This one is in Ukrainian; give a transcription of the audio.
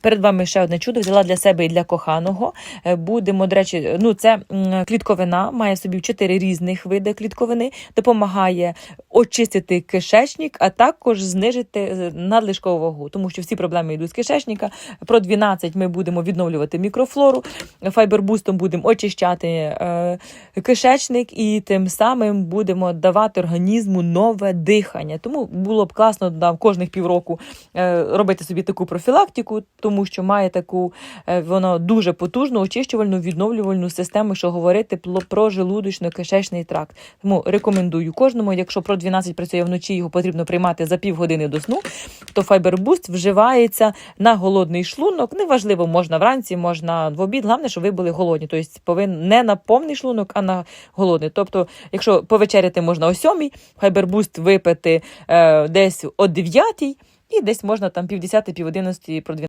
Перед вами ще одне чудо. Взяла для себе і для коханого. Е, Будемо, до речі, ну це клітковина, має в собі чотири різних види клітковини, допомагає очистити кишечник, а також знижити е, надлишкову вагу, тому що всі проблеми йдуть з кишечника. Про 12 ми будемо відновлювати мікрофлору, файбербустом будемо очищати е, кишечник і тим самим будемо давати організму нове дихання. Тому було б класно да, кожних півроку е, робити собі таку профілактику, тому що має таку воно дуже потужну очищувальну відновлювальну систему, що говорити про желудочно-кишечний тракт. Тому рекомендую кожному, якщо про 12 працює вночі, його потрібно приймати за півгодини до сну, то файбербуст вживається на голодний шлунок. Неважливо, можна вранці, можна в обід. Головне, щоб ви були голодні. Тобто повинен не на повний шлунок, а на голодний. Тобто, якщо повечеряти можна о сьомій, файбербуст випити е, десь о дев'ятій, і десь можна там півдесяти, пів одинадцяти про 12